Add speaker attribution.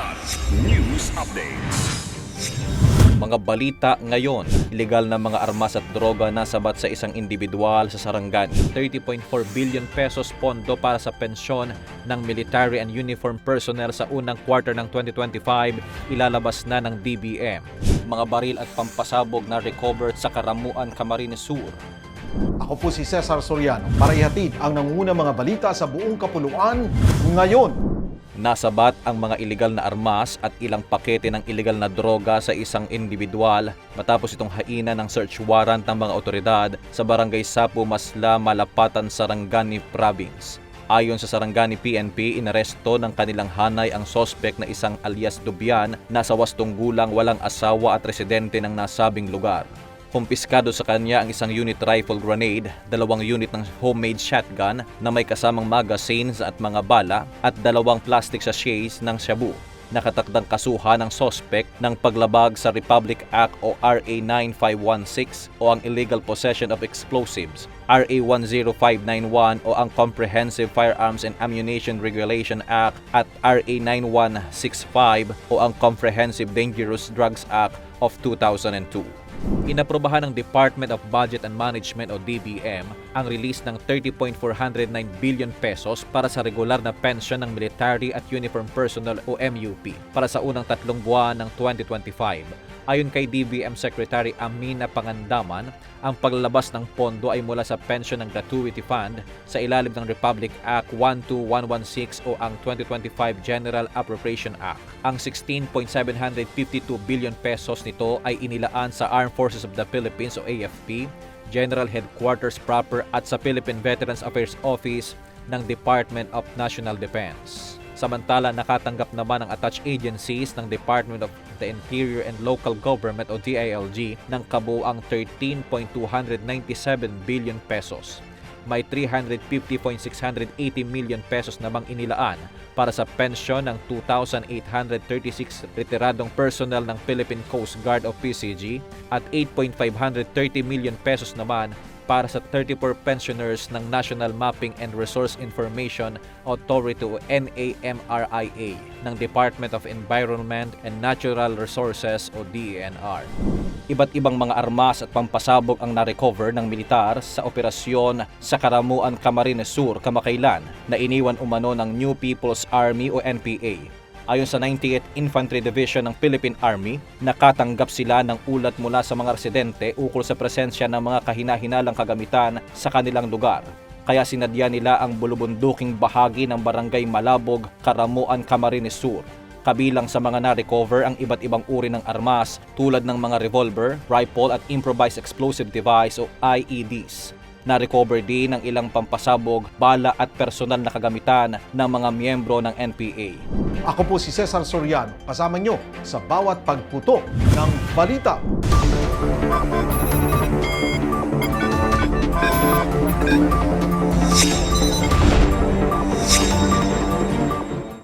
Speaker 1: Blood News Updates.
Speaker 2: Mga balita ngayon, ilegal na mga armas at droga na sabat sa isang individual sa Sarangani. 30.4 billion pesos pondo para sa pensyon ng military and uniform personnel sa unang quarter ng 2025 ilalabas na ng DBM. Mga baril at pampasabog na recovered sa Karamuan, Camarines Sur.
Speaker 3: Ako po si Cesar Soriano para ihatid ang nanguna mga balita sa buong kapuluan ngayon.
Speaker 2: Nasabat ang mga ilegal na armas at ilang pakete ng ilegal na droga sa isang individual matapos itong haina ng search warrant ng mga otoridad sa barangay Sapu Masla, Malapatan, Sarangani Province. Ayon sa Sarangani PNP, inaresto ng kanilang hanay ang sospek na isang alias Dubian na sa wastong gulang walang asawa at residente ng nasabing lugar. Kumpiskado sa kanya ang isang unit rifle grenade, dalawang unit ng homemade shotgun na may kasamang magazines at mga bala at dalawang plastic sachets ng shabu. Nakatakdang kasuhan ng sospek ng paglabag sa Republic Act o RA 9516 o ang illegal possession of explosives, RA 10591 o ang Comprehensive Firearms and Ammunition Regulation Act at RA 9165 o ang Comprehensive Dangerous Drugs Act of 2002. Inaprobahan ng Department of Budget and Management o DBM ang release ng 30.409 billion pesos para sa regular na pensyon ng military at uniform personnel o MUP para sa unang tatlong buwan ng 2025. Ayon kay DBM Secretary Amina Pangandaman, ang paglalabas ng pondo ay mula sa Pension ng Gratuity Fund sa ilalim ng Republic Act 12116 o ang 2025 General Appropriation Act. Ang 16.752 billion pesos nito ay inilaan sa Armed Forces of the Philippines o AFP, General Headquarters proper at sa Philippine Veterans Affairs Office ng Department of National Defense. Samantala, nakatanggap naman ang attached agencies ng Department of the Interior and Local Government o DILG ng kabuang 13.297 billion pesos. May 350.680 million pesos namang inilaan para sa pensyon ng 2,836 retiradong personnel ng Philippine Coast Guard o PCG at 8.530 million pesos naman para sa 34 pensioners ng National Mapping and Resource Information Authority o NAMRIA ng Department of Environment and Natural Resources o DENR. Iba't ibang mga armas at pampasabog ang na-recover ng militar sa operasyon sa Karamuan, Camarines Sur kamakailan na iniwan umano ng New People's Army o NPA Ayon sa 98th Infantry Division ng Philippine Army, nakatanggap sila ng ulat mula sa mga residente ukol sa presensya ng mga kahina-hinalang kagamitan sa kanilang lugar. Kaya sinadya nila ang bulubunduking bahagi ng Barangay Malabog, Karamuan, Camarines Sur. Kabilang sa mga na-recover ang iba't ibang uri ng armas tulad ng mga revolver, rifle at improvised explosive device o IEDs. Na-recover din ang ilang pampasabog, bala at personal na kagamitan ng mga miyembro ng NPA.
Speaker 3: Ako po si Cesar Sorian, kasama nyo sa bawat pagputo ng balita. Thank you.